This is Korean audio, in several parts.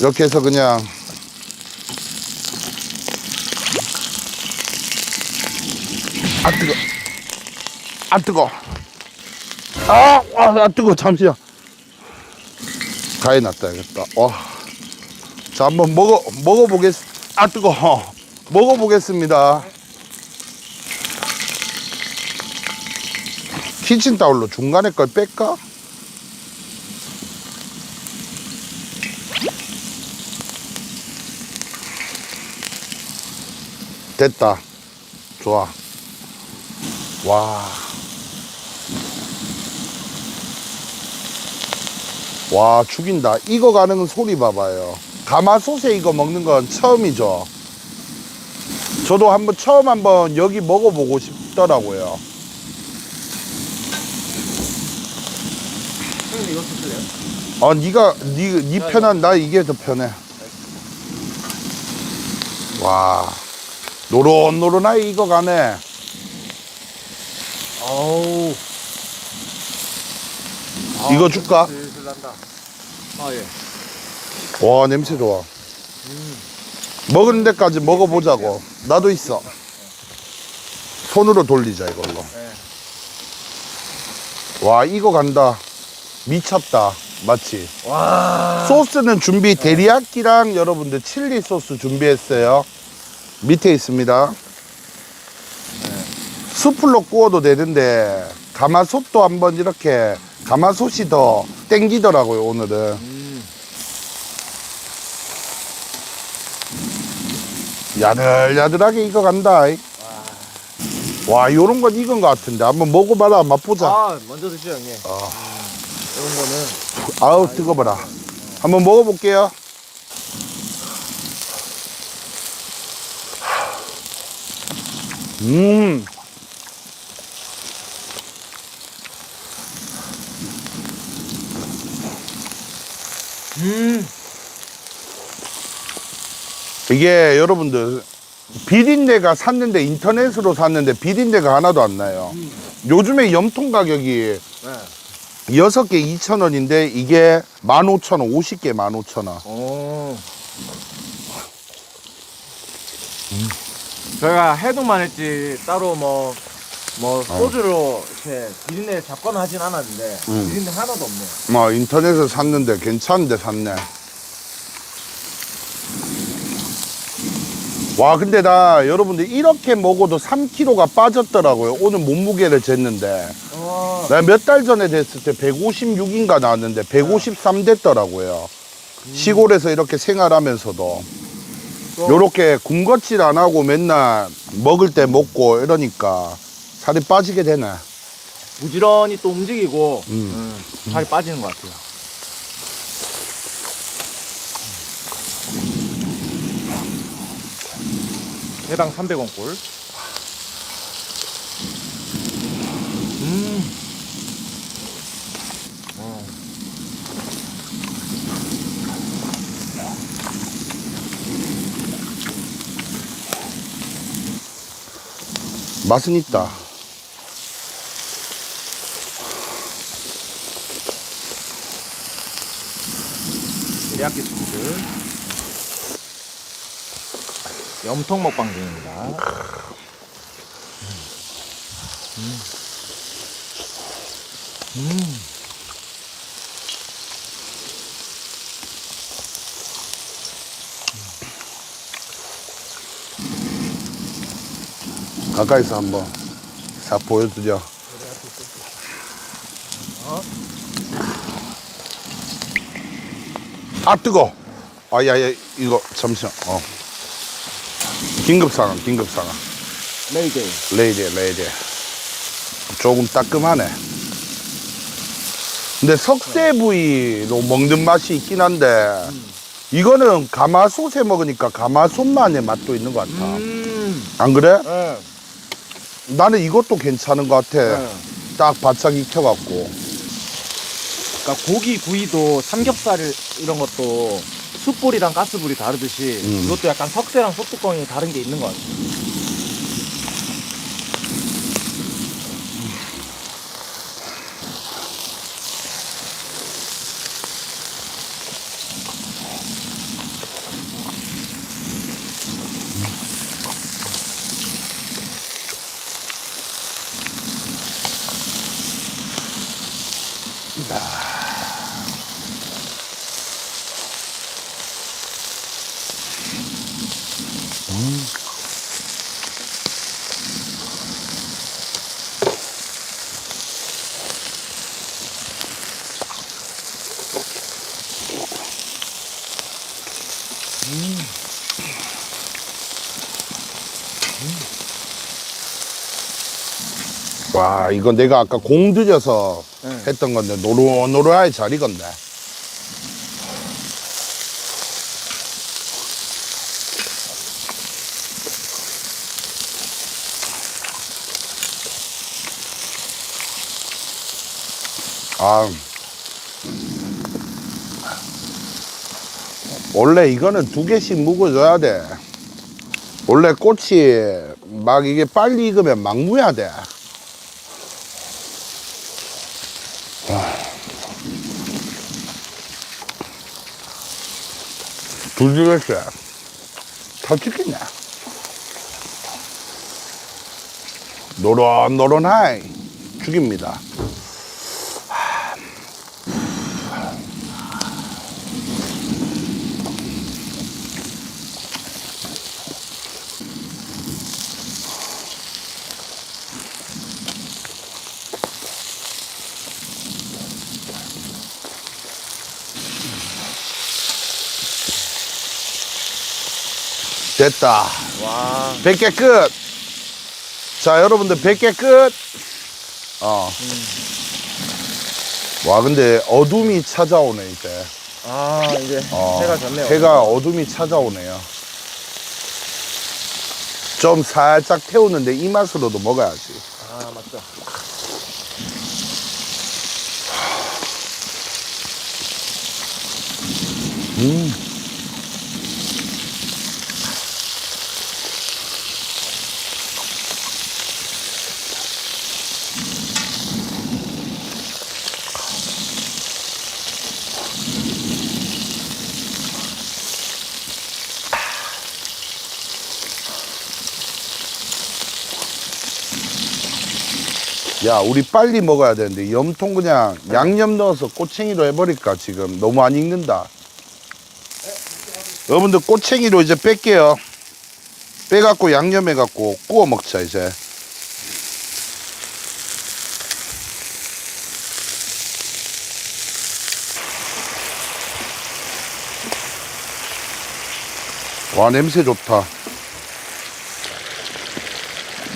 이렇게 해서 그냥 아 뜨거. 아 뜨거. 아, 아, 아 뜨거. 잠시만 가위 놨다야겠다. 와 자 한번 먹어 먹어보겠 아 뜨거. 먹어보겠습니다. 키친타올로 중간에 걸 뺄까? 됐다. 좋아. 와. 와, 죽인다. 이거 가는 소리 봐봐요. 가마솥에 이거 먹는 건 처음이죠. 저도 한번 처음 한번 여기 먹어보고 싶더라고요. 형님 이거 드실래요? 아, 네가 네, 네 편한 나 이게 더 편해. 와, 노릇노릇하게 이거 가네. 아우. 이거 줄까? 슬슬 난다. 아 예. 와, 냄새 좋아. 먹은 데까지 먹어보자고. 나도 있어. 손으로 돌리자 이걸로. 와, 이거 간다. 미쳤다. 맞지? 와. 소스는 준비 데리야끼랑 여러분들 칠리 소스 준비했어요. 밑에 있습니다. 수풀로 구워도 되는데 가마솥도 한번 이렇게 가마솥이 더 땡기더라고요 오늘은. 음. 야들야들하게 익어 간다. 와, 요런 건 익은 것 같은데 한번 먹어봐라 맛보자. 아 먼저 드시죠 형님. 아. 이런 거는 아우 뜨거워라. 한번 먹어볼게요. 음. 음. 이게 여러분들 비린내가 샀는데 인터넷으로 샀는데 비린내가 하나도 안 나요. 요즘에 염통 가격이 네. 여섯 개 2,000원인데 이게 15,000원, 50개 15,000원. 오. 저희가 해동만 했지 따로 뭐. 뭐 소주로 이렇게 비린내 잡거나 하진 않았는데 음. 비린내 하나도 없네. 뭐 인터넷에서 샀는데 괜찮은데 샀네. 와 근데 나 여러분들 이렇게 먹어도 3kg가 빠졌더라고요. 오늘 몸무게를 jes는데 와. 내가 몇 달 전에 됐을 때 156인가 나왔는데 153 됐더라고요. 시골에서 이렇게 생활하면서도 또- 요렇게 군것질 안 하고 맨날 먹을 때 먹고 이러니까 살이 빠지게 되네. 부지런히 또 움직이고 음. 음, 살이 빠지는 것 같아요. 해당 300원 꼴. 맛은 있다. 소스. 염통 먹방 중입니다. 음. 음. 가까이서 한번 싹 보여주죠. 아 뜨거. 아야야 이거 잠시만. 어. 긴급 상황, 긴급 상황. 레이데이. 레이디, 레이디. 조금 따끔하네. 근데 석쇠 부위로 먹는 맛이 있긴 한데 이거는 가마솥에 먹으니까 가마솥만의 맛도 있는 것 같아. 음. 안 그래? 네. 나는 이것도 괜찮은 것 같아. 네. 딱 바짝 익혀갖고. 그러니까 고기 부위도 삼겹살 이런 것도 숯불이랑 가스불이 다르듯이 음. 이것도 약간 석쇠랑 소뚜껑이 다른 게 있는 것 같아요. 와, 이거 내가 아까 공 들여서 네. 했던 건데, 노릇노릇하게 잘 익었네. 아. 원래 이거는 두 개씩 묵어줘야 돼. 원래 꽃이 막 이게 빨리 익으면 막 무야 돼. 둘둘했어. 다 찍겠네. 노릇노릇하이 죽입니다. 됐다. 와. 100개 끝. 자, 여러분들 100개 끝. 어. 와, 근데 어둠이 찾아오네, 이제. 아, 이제 어, 해가 졌네요. 해가 어둠이 찾아오네요. 좀 살짝 태우는데 이 맛으로도 먹어야지. 아, 맞죠. 음. 야, 우리 빨리 먹어야 되는데 염통 그냥 양념 넣어서 꼬챙이로 해버릴까 지금 너무 안 익는다. 여러분들 꼬챙이로 이제 뺄게요. 빼갖고 양념해갖고 구워 먹자 이제. 와 냄새 좋다.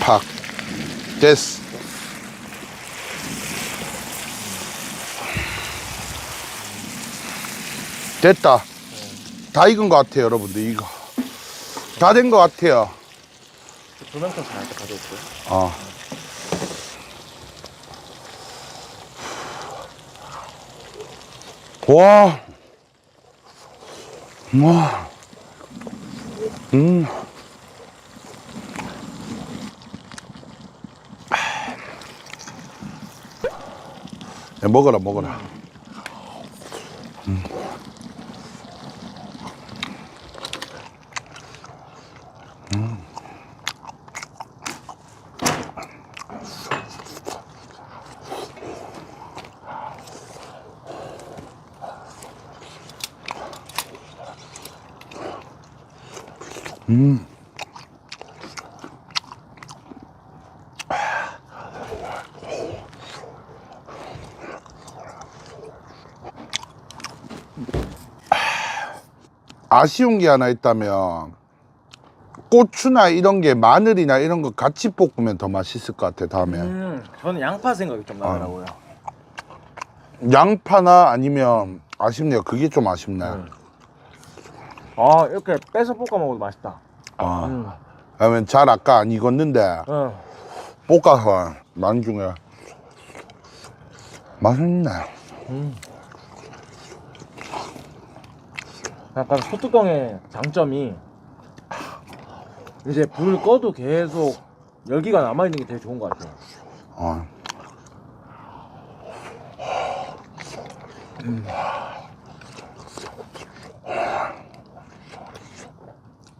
팍. 됐어. 됐다. 다 익은 것 같아요, 여러분들. 이거. 다 된 것 같아요. 조명통 잘 가져올게요. 어. 와. 와. 음. 야, 먹어라, 먹어라. 아쉬운 게 하나 있다면 고추나 이런 게 마늘이나 이런 거 같이 볶으면 더 맛있을 것 같아 다음에. 음, 저는 양파 생각이 좀 나더라고요. 양파나 아니면 아쉽네요. 그게 좀 아쉽네. 음. 아, 이렇게 빼서 볶아 먹어도 맛있다. 아, 음. 그러면 잘 아까 안 익었는데 응. 볶아서 만중에 맛있네 약간 소뚜껑의 장점이 이제 불을 꺼도 계속 열기가 남아있는 게 되게 좋은 것 같아요. 어.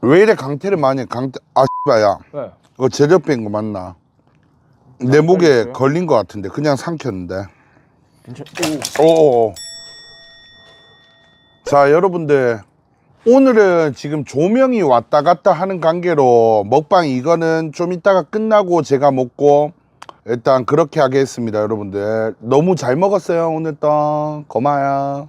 왜 이래 강태를 많이 해? 강태 아 씨발야 네. 그거 제대로 뺀거 맞나? 내 목에 걸렸어요? 걸린 거 같은데 그냥 삼켰는데 괜찮. 오. 자, 여러분들. 오늘은 지금 조명이 왔다 갔다 하는 관계로 먹방 이거는 좀 이따가 끝나고 제가 먹고 일단 그렇게 하겠습니다, 여러분들. 너무 잘 먹었어요, 오늘 또. 고마워요.